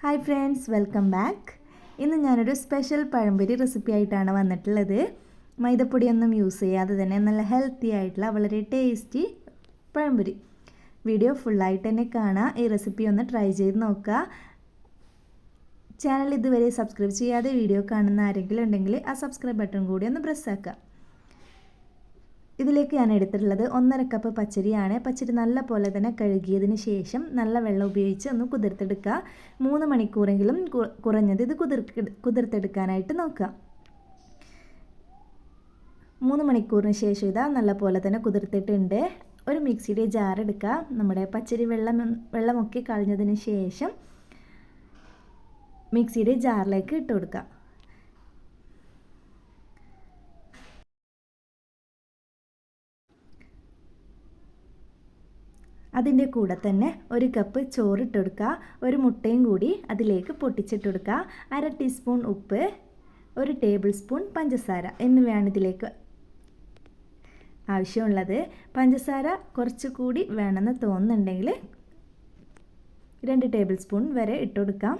Hi friends welcome back ഇന്ന് ഞാനൊരു special പഴംപൊരി recipe ആയിട്ടാണ് വന്നിട്ടുള്ളത്. മൈദപ്പൊടിയൊന്നും യൂസ് ചെയ്യാതെ തന്നെ നല്ല ഹെൽത്തി ആയിട്ടുള്ള വളരെ ടേസ്റ്റി പഴംപൊരി. വീഡിയോ ഫുള്ളായിട്ട് തന്നെ കാണാം. ഈ റെസിപ്പി ഒന്ന് ട്രൈ ചെയ്ത് നോക്കുക. ചാനൽ ഇതുവരെ സബ്സ്ക്രൈബ് ചെയ്യാതെ വീഡിയോ കാണുന്ന ആരെങ്കിലും ഉണ്ടെങ്കിൽ ആ സബ്സ്ക്രൈബ് ബട്ടൺ കൂടി ഒന്ന് പ്രസ് ആക്കുക. ഇതിലേക്ക് ഞാൻ എടുത്തിട്ടുള്ളത് ഒന്നര കപ്പ് പച്ചരിയാണ്. പച്ചരി നല്ല പോലെ തന്നെ കഴുകിയതിന് ശേഷം നല്ല വെള്ളം ഉപയോഗിച്ച് ഒന്ന് കുതിർത്തെടുക്കുക. മൂന്ന് മണിക്കൂറെങ്കിലും കുറഞ്ഞത് ഇത് കുതിർ കുതിർത്തെടുക്കാനായിട്ട് നോക്കുക. മൂന്ന് മണിക്കൂറിന് ശേഷം ഇതാ നല്ല പോലെ തന്നെ കുതിർത്തിട്ടുണ്ട്. ഒരു മിക്സിയുടെ ജാർ എടുക്കുക. നമ്മുടെ പച്ചരി വെള്ളം വെള്ളമൊക്കെ കളഞ്ഞതിന് ശേഷം മിക്സിയുടെ ജാറിലേക്ക് ഇട്ട് കൊടുക്കുക. അതിന്റെ കൂടെ തന്നെ ഒരു കപ്പ് ചോറിട്ടെടുക്കുക. ഒരു മുട്ടയും കൂടി അതിലേക്ക് പൊട്ടിച്ചിട്ടെടുക്കുക. അര ടീസ്പൂൺ ഉപ്പ് ഒരു ടേബിൾ സ്പൂൺ പഞ്ചസാര എന്നിവയാണ് ഇതിലേക്ക് ആവശ്യമുള്ളത്. പഞ്ചസാര കുറച്ചുകൂടി വേണമെന്ന് തോന്നുന്നുണ്ടെങ്കിൽ രണ്ട് ടേബിൾ സ്പൂൺ വരെ ഇട്ടുകൊടുക്കാം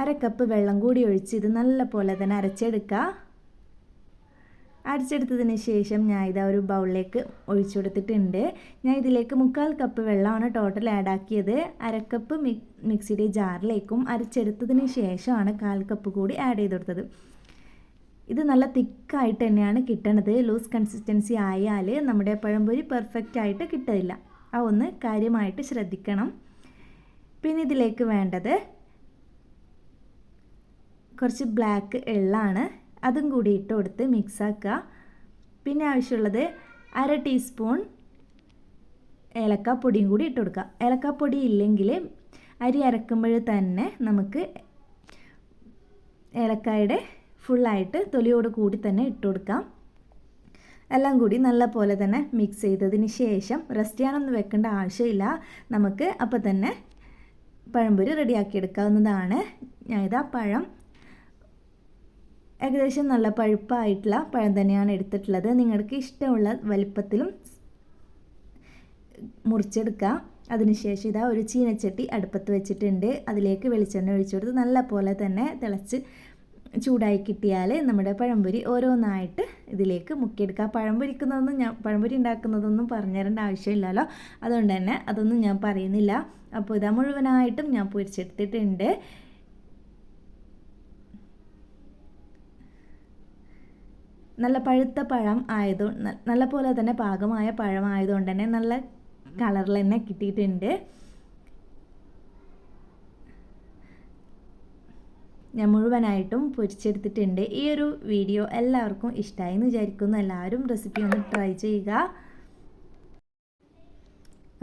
അര കപ്പ് വെള്ളം കൂടി ഒഴിച്ച് ഇത് നല്ല പോലെ തന്നെ അരച്ചെടുക്കുക. അരച്ചെടുത്തതിന് ശേഷം ഞാൻ ഇത് ഒരു ബൗളിലേക്ക് ഒഴിച്ചു കൊടുത്തിട്ടുണ്ട്. ഞാൻ ഇതിലേക്ക് മുക്കാൽ കപ്പ് വെള്ളമാണ് ടോട്ടൽ ആഡ് ആക്കിയത്. അരക്കപ്പ് മിക്സിയുടെ ജാറിലേക്കും അരച്ചെടുത്തതിന് ശേഷമാണ് കാൽ കപ്പ് കൂടി ആഡ് ചെയ്ത് കൊടുത്തത്. ഇത് നല്ല തിക്കായിട്ട് തന്നെയാണ് കിട്ടണത്. ലൂസ് കൺസിസ്റ്റൻസി ആയാൽ നമ്മുടെ പഴംപൊരി പെർഫെക്റ്റ് ആയിട്ട് കിട്ടില്ല ആ ഒന്ന് കാര്യമായിട്ട് ശ്രദ്ധിക്കണം. പിന്നെ ഇതിലേക്ക് വേണ്ടത് കുറച്ച് ബ്ലാക്ക് എള്ളാണ്. അതും കൂടി ഇട്ട് കൊടുത്ത് മിക്സാക്കുക. പിന്നെ ആവശ്യമുള്ളത് അര ടീസ്പൂൺ ഏലക്കാപ്പൊടിയും കൂടി ഇട്ട് കൊടുക്കുക ഏലക്കാപ്പൊടി ഇല്ലെങ്കിൽ അരി അരക്കുമ്പോൾ തന്നെ നമുക്ക് ഏലക്കായുടെ ഫുള്ളായിട്ട് തൊലിയോട് കൂടി തന്നെ ഇട്ട് കൊടുക്കാം എല്ലാം കൂടി നല്ല പോലെ തന്നെ മിക്സ് ചെയ്തതിന് ശേഷം റെസ്റ്റ് ചെയ്യാനൊന്നും വെക്കേണ്ട ആവശ്യമില്ല. നമുക്ക് അപ്പോൾ തന്നെ പഴംപൊരി റെഡിയാക്കി എടുക്കാവുന്നതാണ്. ഇതാ പഴം ഏകദേശം നല്ല പഴുപ്പായിട്ടുള്ള പഴം തന്നെയാണ് എടുത്തിട്ടുള്ളത്. നിങ്ങൾക്ക് ഇഷ്ടമുള്ള വലിപ്പത്തിലും മുറിച്ചെടുക്കുക അതിനുശേഷം ഇതാ ഒരു ചീനച്ചട്ടി അടുപ്പത്ത് വെച്ചിട്ടുണ്ട്. അതിലേക്ക് വെളിച്ചെണ്ണ ഒഴിച്ചു കൊടുത്ത് നല്ല പോലെ തന്നെ തിളച്ച് ചൂടായി കിട്ടിയാൽ നമ്മുടെ പഴംപൊരി ഓരോന്നായിട്ട് ഇതിലേക്ക് മുക്കിയെടുക്കുക പഴംപൊരിക്കുന്നതൊന്നും ഞാൻ പഴംപൊരി ഉണ്ടാക്കുന്നതൊന്നും പറഞ്ഞു തരേണ്ട ആവശ്യമില്ലല്ലോ. അതുകൊണ്ട് തന്നെ അതൊന്നും ഞാൻ പറയുന്നില്ല. അപ്പോൾ ഇതാ മുഴുവനായിട്ടും ഞാൻ പൊരിച്ചെടുത്തിട്ടുണ്ട്. നല്ല പഴുത്ത പഴം ആയതുകൊണ്ട് നല്ല പോലെ തന്നെ പാകമായ പഴം ആയതുകൊണ്ട് തന്നെ നല്ല കളറിൽ തന്നെ കിട്ടിയിട്ടുണ്ട്. ഞാൻ മുഴുവനായിട്ടും പൊരിച്ചെടുത്തിട്ടുണ്ട്. ഈ ഒരു വീഡിയോ എല്ലാവർക്കും ഇഷ്ടമായി എന്ന് വിചാരിക്കുന്നു. എല്ലാവരും റെസിപ്പി ഒന്ന് ട്രൈ ചെയ്യുക.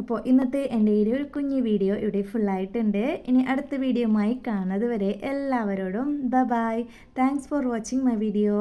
അപ്പോൾ ഇന്നത്തെ എന്റെ ഈ ഒരു കുഞ്ഞു വീഡിയോ ഇവിടെ ഫുള്ളായിട്ടുണ്ട് ഇനി അടുത്ത വീഡിയോയുമായി കാണുന്നത് വരെ എല്ലാവരോടും ബ bye thanks for watching my video